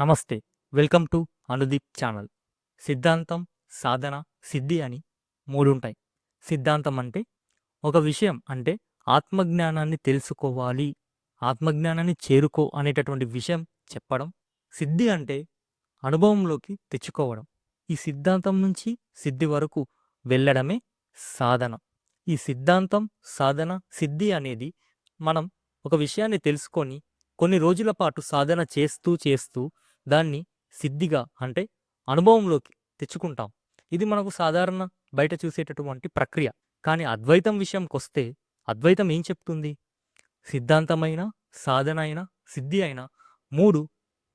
నమస్తే welcome to Anudeep channel. సిద్ధాంతం సాధన సిద్ధి అని మూడు ఉంటాయి సిద్ధాంతం అంటే ఒక విషయం అంటే ఆత్మజ్ఞానాన్ని తెలుసుకోవాలి ఆత్మజ్ఞానాన్ని చేరుకో అనేటటువంటి విషయం చెప్పడం సిద్ధి అంటే అనుభవంలోకి తెచ్చుకోవడం. ఈ సిద్ధాంతం నుంచి సిద్ధి వరకు వెళ్ళడమే సాధన. ఈ సిద్ధాంతం సాధన సిద్ధి అనేది మనం ఒక విషయాన్ని తెలుసుకొని కొన్ని రోజుల పాటు సాధన చేస్తూ చేస్తూ దాన్ని సిద్ధిగా అంటే అనుభవంలోకి తెచ్చుకుంటాం. ఇది మనకు సాధారణ బయట చూసేటటువంటి ప్రక్రియ. కానీ అద్వైతం విషయంకి వస్తే అద్వైతం ఏం చెప్తుంది? సిద్ధాంతమైన సాధన అయినా సిద్ధి అయినా మూడు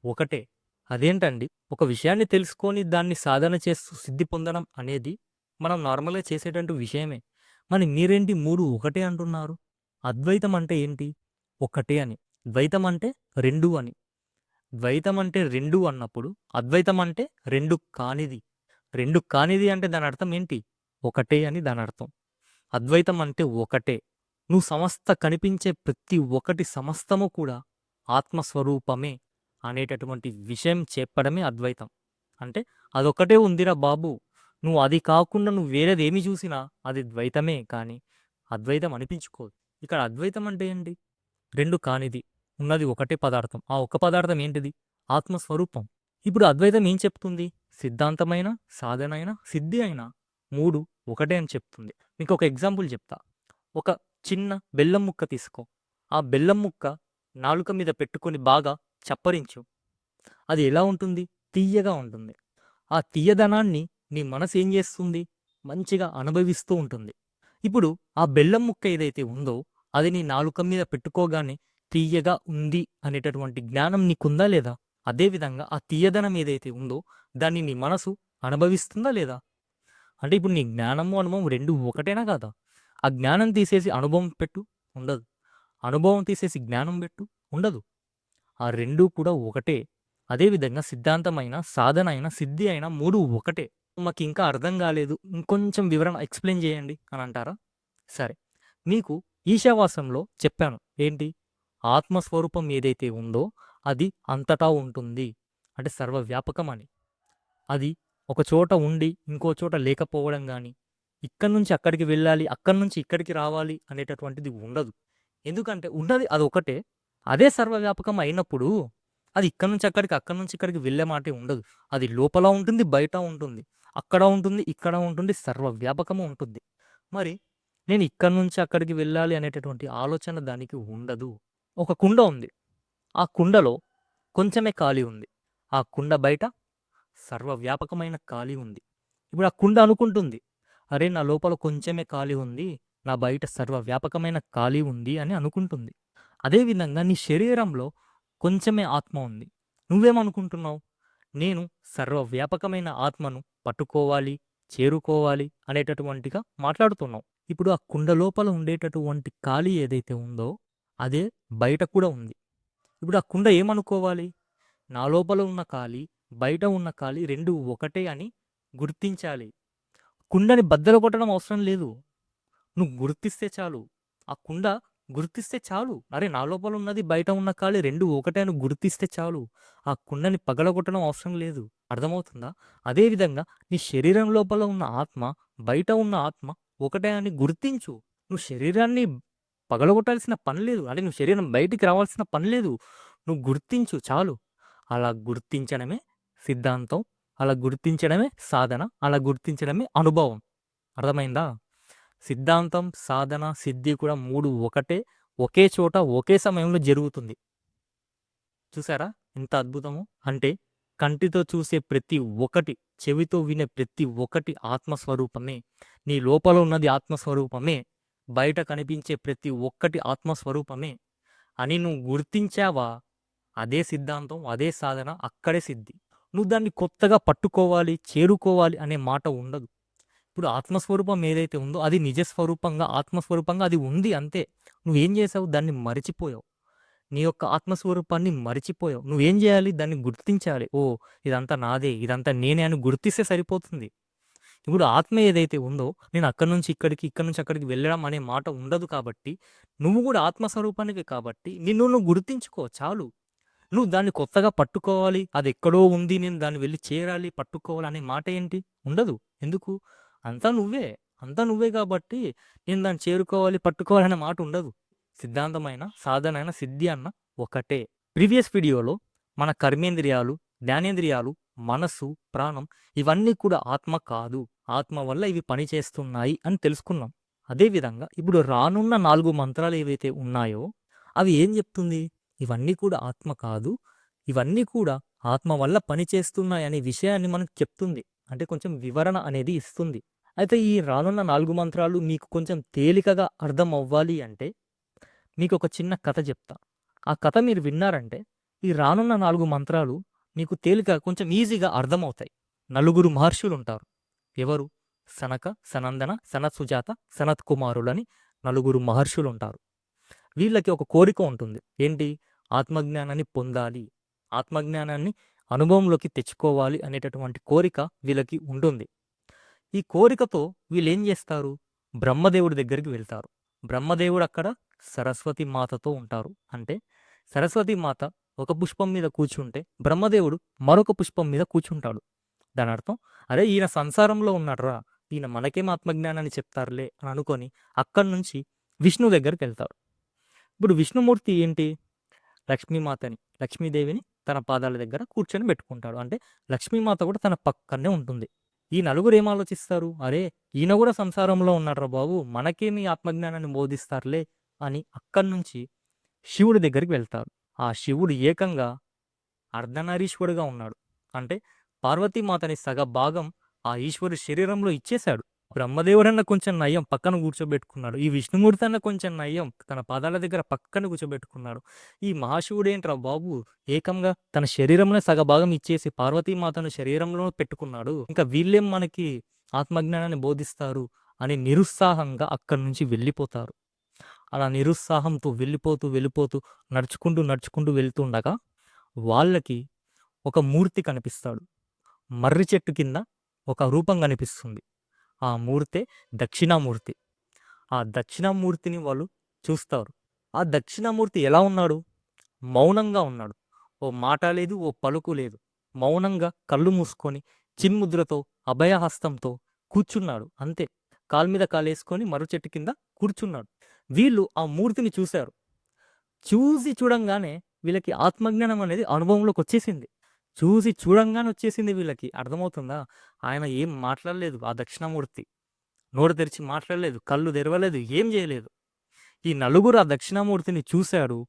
ఒకటే. అదేంటండి? ఒక విషయాన్ని తెలుసుకొని దాన్ని సాధన చేస్తూ సిద్ధి పొందడం అనేది మనం నార్మల్గా చేసేటువంటి విషయమే. మరి మీరేంటి మూడు ఒకటే అంటున్నారు? అద్వైతం అంటే ఏంటి? ఒకటే అని. ద్వైతం అంటే రెండు అని. ద్వైతం అంటే రెండు అన్నప్పుడు అద్వైతం అంటే రెండు కానిది. రెండు కానిది అంటే దాని అర్థం ఏంటి? ఒకటే అని దాని అర్థం. అద్వైతం అంటే ఒకటే. నువ్వు సమస్త కనిపించే ప్రతి ఒక్కటి సమస్తము కూడా ఆత్మస్వరూపమే అనేటటువంటి విషయం చెప్పడమే అద్వైతం. అంటే అదొకటే ఉందిరా బాబు. నువ్వు అది కాకుండా నువ్వు వేరేది ఏమి చూసినా అది ద్వైతమే కానీ అద్వైతం అనిపించుకోదు. ఇక్కడ అద్వైతం అంటే ఏంటి? రెండు కానిది. ఉన్నది ఒకటే పదార్థం. ఆ ఒక్క పదార్థం ఏంటిది? ఆత్మస్వరూపం. ఇప్పుడు అద్వైతం ఏం చెప్తుంది? సిద్ధాంతమైన సాధన అయినా సిద్ధి అయినా మూడు ఒకటే అని చెప్తుంది. మీకు ఒక ఎగ్జాంపుల్ చెప్తా. ఒక చిన్న బెల్లం ముక్క తీసుకో. ఆ బెల్లం ముక్క నాలుక మీద పెట్టుకొని బాగా చప్పరించు. అది ఎలా ఉంటుంది? తీయగా ఉంటుంది. ఆ తీయదనాన్ని నీ మనసు ఏం చేస్తుంది? మంచిగా అనుభవిస్తూ ఉంటుంది. ఇప్పుడు ఆ బెల్లం ముక్క ఏదైతే ఉందో అది నీ నాలుక మీద పెట్టుకోగానే తీయగా ఉంది అనేటటువంటి జ్ఞానం నీకుందా లేదా? అదేవిధంగా ఆ తీయదనం ఏదైతే ఉందో దాన్ని నీ మనసు అనుభవిస్తుందా లేదా? అంటే ఇప్పుడు నీ జ్ఞానము అనుభవం రెండు ఒకటేనా కాదా? ఆ జ్ఞానం తీసేసి అనుభవం పెట్టు ఉండదు. అనుభవం తీసేసి జ్ఞానం పెట్టు ఉండదు. ఆ రెండు కూడా ఒకటే. అదేవిధంగా సిద్ధాంతమైన సాధన అయిన సిద్ధి అయినా మూడు ఒకటే. మాకు ఇంకా అర్థం కాలేదు. ఇంకొంచెం వివరణ ఎక్స్ప్లెయిన్ చేయండి అని అంటారా? సరే. మీకు ఈశావాసంలో చెప్పాను. ఏంటి? ఆత్మస్వరూపం ఏదైతే ఉందో అది అంతటా ఉంటుంది. అంటే సర్వవ్యాపకం అని. అది ఒక చోట ఉండి ఇంకో చోట లేకపోవడం కానీ ఇక్కడి నుంచి అక్కడికి వెళ్ళాలి అక్కడి నుంచి ఇక్కడికి రావాలి అనేటటువంటిది ఉండదు. ఎందుకంటే ఉన్నది అది ఒకటే. అదే సర్వవ్యాపకం అయినప్పుడు అది ఇక్కడ నుంచి అక్కడికి అక్కడి నుంచి ఇక్కడికి వెళ్ళే మాటే ఉండదు. అది లోపల ఉంటుంది బయట ఉంటుంది అక్కడ ఉంటుంది ఇక్కడ ఉంటుంది సర్వవ్యాపకము ఉంటుంది. మరి నేను ఇక్కడి నుంచి అక్కడికి వెళ్ళాలి అనేటటువంటి ఆలోచన దానికి ఉండదు. ఒక కుండ ఉంది. ఆ కుండలో కొంచెమే ఖాళీ ఉంది. ఆ కుండ బయట సర్వవ్యాపకమైన ఖాళీ ఉంది. ఇప్పుడు ఆ కుండ అనుకుంటుంది. అరే నా లోపల కొంచెమే ఖాళీ ఉంది. నా బయట సర్వవ్యాపకమైన ఖాళీ ఉంది అని అనుకుంటుంది. అదేవిధంగా నీ శరీరంలో కొంచెమే ఆత్మ ఉంది. నువ్వేమనుకుంటున్నావు? నేను సర్వవ్యాపకమైన ఆత్మను పట్టుకోవాలి చేరుకోవాలి అనేటటువంటిగా మాట్లాడుతున్నావు. ఇప్పుడు ఆ కుండ లోపల ఉండేటటువంటి ఖాళీ ఏదైతే ఉందో అదే బయట కూడా ఉంది. ఇప్పుడు ఆ కుండ ఏమనుకోవాలి? నా లోపల ఉన్న ఖాళీ బయట ఉన్న ఖాళీ రెండు ఒకటే అని గుర్తించాలి. కుండని బద్దలు కొట్టడం అవసరం లేదు. నువ్వు గుర్తిస్తే చాలు. ఆ కుండ గుర్తిస్తే చాలు. అరే నా లోపల ఉన్నది బయట ఉన్న ఖాళీ రెండు ఒకటే అని గుర్తిస్తే చాలు. ఆ కుండని పగలగొట్టడం అవసరం లేదు. అర్థమవుతుందా? అదేవిధంగా నీ శరీరం లోపల ఉన్న ఆత్మ బయట ఉన్న ఆత్మ ఒకటే అని గుర్తించు. నువ్వు శరీరాన్ని పగలగొట్టాల్సిన పని లేదు. అంటే నువ్వు శరీరం బయటికి రావాల్సిన పని లేదు. నువ్వు గుర్తించు చాలు. అలా గుర్తించడమే సిద్ధాంతం. అలా గుర్తించడమే సాధన. అలా గుర్తించడమే అనుభవం. అర్థమైందా? సిద్ధాంతం సాధన సిద్ధి కూడా మూడు ఒకటే. ఒకే చోట ఒకే సమయంలో జరుగుతుంది. చూసారా? ఎంత అద్భుతము. అంటే కంటితో చూసే ప్రతి ఒక్కటి చెవితో వినే ప్రతి ఒక్కటి ఆత్మస్వరూపమే. నీ లోపల ఉన్నది ఆత్మస్వరూపమే. బయట కనిపించే ప్రతి ఒక్కటి ఆత్మస్వరూపమే. అని నువ్వు గుర్తించావా? అదే సిద్ధాంతం అదే సాధన అక్కడే సిద్ధి. నువ్వు దాన్ని కొత్తగా పట్టుకోవాలి చేరుకోవాలి అనే మాట ఉండదు. ఇప్పుడు ఆత్మస్వరూపం ఏదైతే ఉందో అది నిజస్వరూపంగా ఆత్మస్వరూపంగా అది ఉంది అంతే. నువ్వేం చేసావు? దాన్ని మరిచిపోయావు. నీ యొక్క ఆత్మస్వరూపాన్ని మరిచిపోయావు. నువ్వేం చేయాలి? దాన్ని గుర్తించాలి. ఓ ఇదంతా నాదే ఇదంతా నేనే అని గుర్తిస్తే సరిపోతుంది. ఇప్పుడు ఆత్మ ఏదైతే ఉందో నేను అక్కడి నుంచి ఇక్కడికి ఇక్కడి నుంచి అక్కడికి వెళ్ళడం అనే మాట ఉండదు కాబట్టి నువ్వు కూడా ఆత్మస్వరూపానికి కాబట్టి నిన్ను నువ్వు గుర్తించుకో చాలు. నువ్వు దాన్ని కొత్తగా పట్టుకోవాలి అది ఎక్కడో ఉంది నేను దాన్ని వెళ్ళి చేరాలి పట్టుకోవాలి అనే మాట ఏంటి? ఉండదు. ఎందుకు? అంతా నువ్వే. అంతా నువ్వే కాబట్టి నేను దాన్ని చేరుకోవాలి పట్టుకోవాలి అనే మాట ఉండదు. సిద్ధాంతమైన సాధన అయిన సిద్ధి అన్న ఒకటే. ప్రీవియస్ వీడియోలో మన కర్మేంద్రియాలు జ్ఞానేంద్రియాలు మనస్సు ప్రాణం ఇవన్నీ కూడా ఆత్మ కాదు. ఆత్మ వల్ల ఇవి పనిచేస్తున్నాయి అని తెలుసుకున్నాం. అదేవిధంగా ఇప్పుడు రానున్న నాలుగు మంత్రాలు ఏవైతే ఉన్నాయో అవి ఏం చెప్తుంది? ఇవన్నీ కూడా ఆత్మ కాదు. ఇవన్నీ కూడా ఆత్మ వల్ల పనిచేస్తున్నాయి అనే విషయాన్ని మనకు చెప్తుంది. అంటే కొంచెం వివరణ అనేది ఇస్తుంది. అయితే ఈ రానున్న నాలుగు మంత్రాలు మీకు కొంచెం తేలికగా అర్థం అవ్వాలి అంటే మీకు ఒక చిన్న కథ చెప్తా. ఆ కథ మీరు విన్నారంటే ఈ రానున్న నాలుగు మంత్రాలు మీకు తేలిక కొంచెం ఈజీగా అర్థమవుతాయి. నలుగురు మహర్షులు ఉంటారు ఎవరు? సనక సనందన సనత్ సుజాత సనత్ కుమారులని నలుగురు మహర్షులు ఉంటారు వీళ్ళకి ఒక కోరిక ఉంటుంది. ఏంటి? ఆత్మజ్ఞానాన్ని పొందాలి. ఆత్మజ్ఞానాన్ని అనుభవంలోకి తెచ్చుకోవాలి అనేటటువంటి కోరిక వీళ్ళకి ఉంటుంది. ఈ కోరికతో వీళ్ళు ఏం చేస్తారు? బ్రహ్మదేవుడి దగ్గరికి వెళ్తారు. బ్రహ్మదేవుడు అక్కడ సరస్వతి మాతతో ఉంటారు. అంటే సరస్వతి మాత ఒక పుష్పం మీద కూర్చుంటే బ్రహ్మదేవుడు మరొక పుష్పం మీద కూర్చుంటాడు. దాని అర్థం అరే ఈయన సంసారంలో ఉన్నాడురా ఈయన మనకేం ఆత్మజ్ఞానాన్ని చెప్తారులే అని అనుకొని అక్కడి నుంచి విష్ణు దగ్గరికి వెళ్తాడు. ఇప్పుడు విష్ణుమూర్తి ఏంటి? లక్ష్మీమాతని లక్ష్మీదేవిని తన పాదాల దగ్గర కూర్చొని పెట్టుకుంటాడు. అంటే లక్ష్మీమాత కూడా తన పక్కనే ఉంటుంది. ఈ నలుగురు ఏం ఆలోచిస్తారు? అరే ఈయన కూడా సంసారంలో ఉన్నాడురా బాబు మనకేమి ఆత్మజ్ఞానాన్ని బోధిస్తారులే అని అక్కడి నుంచి శివుడి దగ్గరికి వెళ్తారు. ఆ శివుడు ఏకంగా అర్ధనారీశ్వరుడుగా ఉన్నాడు. అంటే పార్వతీమాతని సగ భాగం ఆ ఈశ్వరు శరీరంలో ఇచ్చేశాడు. బ్రహ్మదేవుడన్న కొంచెం నయం పక్కన కూర్చోబెట్టుకున్నాడు. ఈ విష్ణుమూర్తి అన్న కొంచెం నయం తన పాదాల దగ్గర పక్కన కూర్చోబెట్టుకున్నాడు. ఈ మహాశివుడేంట్రా బాబు? ఏకంగా తన శరీరంలో సగ భాగం ఇచ్చేసి పార్వతీమాతను శరీరంలో పెట్టుకున్నాడు. ఇంకా వీళ్ళేం మనకి ఆత్మజ్ఞానాన్ని బోధిస్తారు అని నిరుత్సాహంగా అక్కడి నుంచి వెళ్ళిపోతారు. అలా నిరుత్సాహంతో వెళ్ళిపోతూ వెళ్ళిపోతూ నడుచుకుంటూ నడుచుకుంటూ వెళ్తుండగా వాళ్ళకి ఒక మూర్తి కనిపిస్తాడు. మర్రి చెట్టు కింద ఒక రూపం కనిపిస్తుంది. ఆ మూర్తే దక్షిణామూర్తి. ఆ దక్షిణామూర్తిని వాళ్ళు చూస్తారు. ఆ దక్షిణామూర్తి ఎలా ఉన్నాడు? మౌనంగా ఉన్నాడు. ఓ మాట లేదు ఓ పలుకు లేదు. మౌనంగా కళ్ళు మూసుకొని చిన్ముద్రతో అభయహస్తంతో కూర్చున్నాడు. అంతే. కాలు మీద కాలేసుకొని మరో చెట్టు కింద కూర్చున్నాడు. వీళ్ళు ఆ మూర్తిని చూశారు. చూసి చూడంగానే వీళ్ళకి ఆత్మజ్ఞానం అనేది అనుభవంలోకి వచ్చేసింది. చూసి చూడంగానే వచ్చేసింది వీళ్ళకి. అర్థమవుతుందా? ఆయన ఏం మాట్లాడలేదు. ఆ దక్షిణామూర్తి నోరు తెరిచి మాట్లాడలేదు. కళ్ళు తెరవలేదు. ఏం చేయలేదు. ఈ నలుగురు ఆ దక్షిణామూర్తిని చూశాడు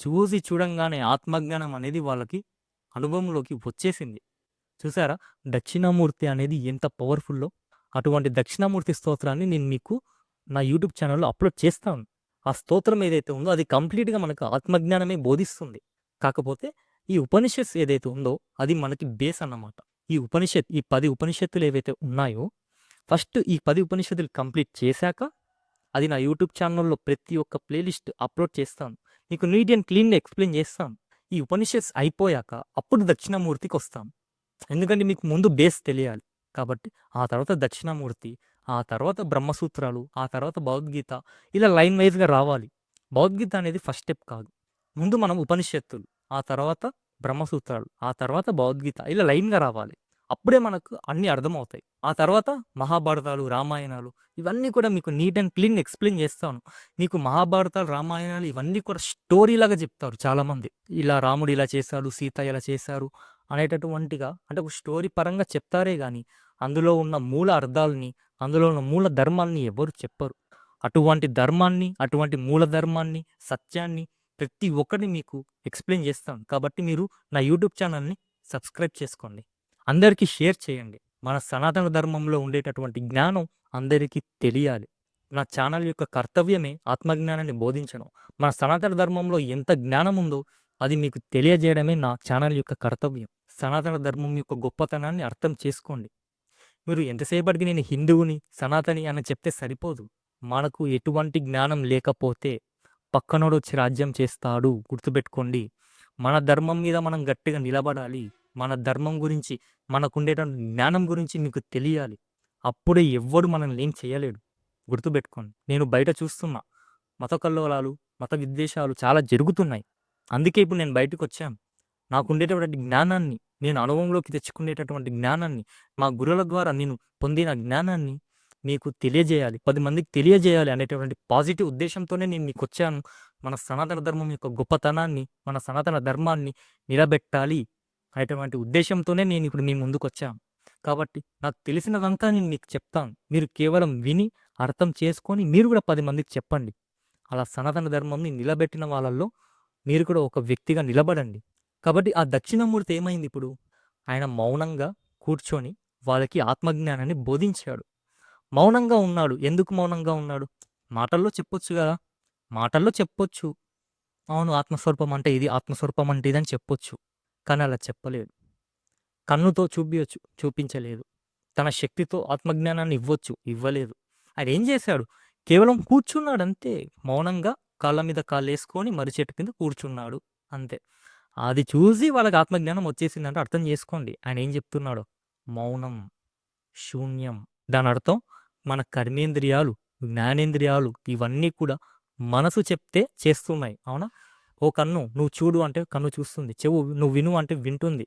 చూసి చూడంగానే ఆత్మజ్ఞానం అనేది వాళ్ళకి అనుభవంలోకి వచ్చేసింది. చూసారా? దక్షిణామూర్తి అనేది ఎంత పవర్ఫుల్లో అటువంటి దక్షిణామూర్తి స్తోత్రాన్ని నేను మీకు నా యూట్యూబ్ ఛానల్లో అప్లోడ్ చేస్తాను ఆ స్తోత్రం ఏదైతే ఉందో అది కంప్లీట్గా మనకు ఆత్మజ్ఞానమే బోధిస్తుంది. కాకపోతే ఈ ఉపనిషత్ ఏదైతే ఉందో అది మనకి బేస్ అన్నమాట. ఈ ఉపనిషత్ ఈ పది ఉపనిషత్తులు ఏవైతే ఉన్నాయో ఫస్ట్ ఈ పది ఉపనిషత్తులు కంప్లీట్ చేశాక అది నా యూట్యూబ్ ఛానల్లో ప్రతి ఒక్క ప్లేలిస్ట్ అప్లోడ్ చేస్తాను మీకు నీట్ అండ్ క్లీన్గా ఎక్స్ప్లెయిన్ చేస్తాను ఈ ఉపనిషత్స్ అయిపోయాక అప్పుడు దక్షిణామూర్తికి వస్తాం ఎందుకంటే మీకు ముందు బేస్ తెలియాలి. కాబట్టి ఆ తర్వాత దక్షిణామూర్తి ఆ తర్వాత బ్రహ్మసూత్రాలు ఆ తర్వాత భగవద్గీత ఇలా లైన్ వైజ్గా రావాలి. భగవద్గీత అనేది ఫస్ట్ స్టెప్ కాదు. ముందు మనం ఉపనిషత్తులు ఆ తర్వాత బ్రహ్మసూత్రాలు ఆ తర్వాత భగవద్గీత ఇలా లైన్గా రావాలి. అప్పుడే మనకు అన్నీ అర్థమవుతాయి. ఆ తర్వాత మహాభారతాలు రామాయణాలు ఇవన్నీ కూడా మీకు నీట్ అండ్ క్లీన్ ఎక్స్ప్లెయిన్ చేస్తాను. మీకు మహాభారతాలు రామాయణాలు ఇవన్నీ కూడా స్టోరీలాగా చెప్తారు చాలామంది. ఇలా రాముడు ఇలా చేశాడు సీత ఇలా చేశారు అనేటటువంటిగా అంటే ఒక స్టోరీ పరంగా చెప్తారే కానీ అందులో ఉన్న మూల అర్థాలని అందులో ఉన్న మూల ధర్మాన్ని ఎవరు చెప్పరు. అటువంటి ధర్మాన్ని అటువంటి మూల ధర్మాన్ని సత్యాన్ని ప్రతి ఒక్కటి మీకు ఎక్స్ప్లెయిన్ చేస్తాను. కాబట్టి మీరు నా యూట్యూబ్ ఛానల్ని సబ్స్క్రైబ్ చేసుకోండి. అందరికీ షేర్ చేయండి. మన సనాతన ధర్మంలో ఉండేటటువంటి జ్ఞానం అందరికీ తెలియాలి. నా ఛానల్ యొక్క కర్తవ్యమే ఆత్మజ్ఞానాన్ని బోధించడం. మన సనాతన ధర్మంలో ఎంత జ్ఞానం ఉందో అది మీకు తెలియజేయడమే నా ఛానల్ యొక్క కర్తవ్యం. సనాతన ధర్మం యొక్క గొప్పతనాన్ని అర్థం చేసుకోండి. మీరు ఎంతసేపటికి నేను హిందువుని సనాతని అని చెప్తే సరిపోదు. మనకు ఎటువంటి జ్ఞానం లేకపోతే పక్కనోడు వచ్చి రాజ్యం చేస్తాడు. గుర్తుపెట్టుకోండి. మన ధర్మం మీద మనం గట్టిగా నిలబడాలి. మన ధర్మం గురించి మనకుండేటువంటి జ్ఞానం గురించి మీకు తెలియాలి. అప్పుడే ఎవ్వడు మనల్ని ఏం చేయలేడు. గుర్తుపెట్టుకోండి. నేను బయట చూస్తున్నా. మత కల్లోలాలు మత విద్వేషాలు చాలా జరుగుతున్నాయి. అందుకే ఇప్పుడు నేను బయటకు వచ్చాను. నాకుండేటటువంటి జ్ఞానాన్ని నేను అనుభవంలోకి తెచ్చుకునేటటువంటి జ్ఞానాన్ని మా గురువుల ద్వారా నేను పొందిన జ్ఞానాన్ని మీకు తెలియజేయాలి. పది మందికి తెలియజేయాలి అనేటటువంటి పాజిటివ్ ఉద్దేశంతోనే నేను మీకు వచ్చాను. మన సనాతన ధర్మం యొక్క గొప్పతనాన్ని మన సనాతన ధర్మాన్ని నిలబెట్టాలి అనేటువంటి ఉద్దేశంతోనే నేను ఇప్పుడు మీ ముందుకు వచ్చాను. కాబట్టి నాకు తెలిసినదంతా నేను మీకు చెప్తాను. మీరు కేవలం విని అర్థం చేసుకొని మీరు కూడా పది మందికి చెప్పండి. అలా సనాతన ధర్మంని నిలబెట్టిన వాళ్ళల్లో మీరు కూడా ఒక వ్యక్తిగా నిలబడండి. కాబట్టి ఆ దక్షిణమూర్తి ఏమైంది ఇప్పుడు? ఆయన మౌనంగా కూర్చొని వాళ్ళకి ఆత్మజ్ఞానాన్ని బోధించాడు. మౌనంగా ఉన్నాడు. ఎందుకు మౌనంగా ఉన్నాడు? మాటల్లో చెప్పొచ్చు కదా. మాటల్లో చెప్పొచ్చు. అవును ఆత్మస్వరూపం అంటే ఇది ఆత్మస్వరూపం అంటే ఇది అని చెప్పొచ్చు. కానీ అలా చెప్పలేదు. కన్నుతో చూపించచ్చు చూపించలేదు. తన శక్తితో ఆత్మజ్ఞానాన్ని ఇవ్వచ్చు ఇవ్వలేదు. ఆయన ఏం చేశాడు? కేవలం కూర్చున్నాడు అంతే మౌనంగా కాళ్ళ మీద కాళ్ళు వేసుకొని మర్రి చెట్టు కింద కూర్చున్నాడు. అంతే. అది చూసి వాళ్ళకి ఆత్మజ్ఞానం వచ్చేసిందంటే అర్థం చేసుకోండి. ఆయన ఏం చెప్తున్నాడు? మౌనం శూన్యం. దాని అర్థం మన కర్మేంద్రియాలు జ్ఞానేంద్రియాలు ఇవన్నీ కూడా మనసు చెప్తే చేస్తున్నాయి. అవునా? ఓ కన్ను నువ్వు చూడు అంటే కన్ను చూస్తుంది. చెవు నువ్వు విను అంటే వింటుంది.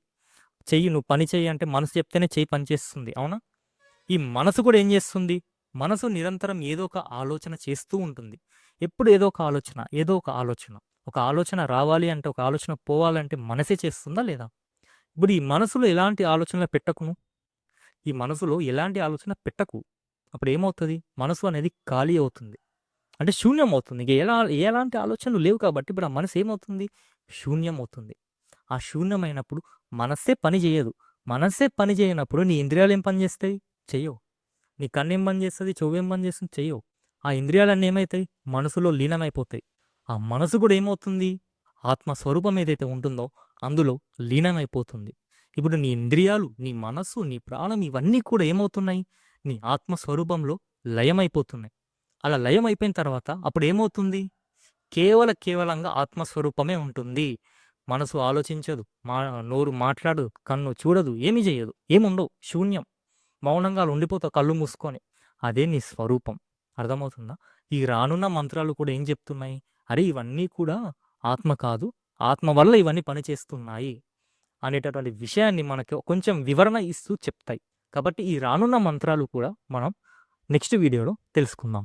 చెయ్యి నువ్వు పని చెయ్యి అంటే మనసు చెప్తేనే చెయ్యి పని చేస్తుంది. అవునా? ఈ మనసు కూడా ఏం చేస్తుంది? మనసు నిరంతరం ఏదో ఒక ఆలోచన చేస్తూ ఉంటుంది. ఎప్పుడు ఏదో ఒక ఆలోచన ఏదో ఒక ఆలోచన. ఒక ఆలోచన రావాలి అంటే ఒక ఆలోచన పోవాలంటే మనసే చేస్తుందా లేదా? ఇప్పుడు ఈ మనసులో ఎలాంటి ఆలోచనలు పెట్టకును? ఈ మనసులో ఎలాంటి ఆలోచన పెట్టకు. అప్పుడు ఏమవుతుంది? మనసు అనేది ఖాళీ అవుతుంది. అంటే శూన్యం అవుతుంది. ఇక ఎలా ఎలాంటి ఆలోచనలు లేవు కాబట్టి ఇప్పుడు ఆ మనసు ఏమవుతుంది? శూన్యం అవుతుంది. ఆ శూన్యమైనప్పుడు మనస్సే పని చేయదు. మనస్సే పని చేయనప్పుడు నీ ఇంద్రియాలు ఏం పని చేస్తాయి? చెయ్యవు నీ కన్ను ఏం పని చేస్తుంది? చెవు ఏం పని చేస్తుంది? చెయ్యవు ఆ ఇంద్రియాలన్నీ ఏమవుతాయి? మనసులో లీనమైపోతాయి. ఆ మనసు కూడా ఏమవుతుంది? ఆత్మ స్వరూపం ఏదైతే ఉంటుందో అందులో లీనమైపోతుంది. ఇప్పుడు నీ ఇంద్రియాలు నీ మనస్సు నీ ప్రాణం ఇవన్నీ కూడా ఏమవుతున్నాయి? నీ ఆత్మ స్వరూపంలో లయమైపోతున్నాయి. అలా లయం అయిపోయిన తర్వాత అప్పుడు ఏమవుతుంది కేవల కేవలంగా ఆత్మస్వరూపమే ఉంటుంది. మనసు ఆలోచించదు మా నోరు మాట్లాడదు కన్ను చూడదు ఏమీ చేయదు ఏముండవు శూన్యం. మౌనంగా ఉండిపోతావు కళ్ళు మూసుకొని. అదే నీ స్వరూపం. అర్థమవుతుందా? ఈ రానున్న మంత్రాలు కూడా ఏం చెప్తున్నాయి? అరే ఇవన్నీ కూడా ఆత్మ కాదు ఆత్మ వల్ల ఇవన్నీ పనిచేస్తున్నాయి అనేటటువంటి విషయాన్ని మనకి కొంచెం వివరణ ఇస్తూ చెప్తాయి. కాబట్టి ఈ రానున్న మంత్రాలు కూడా మనం నెక్స్ట్ వీడియోలో తెలుసుకుందాం.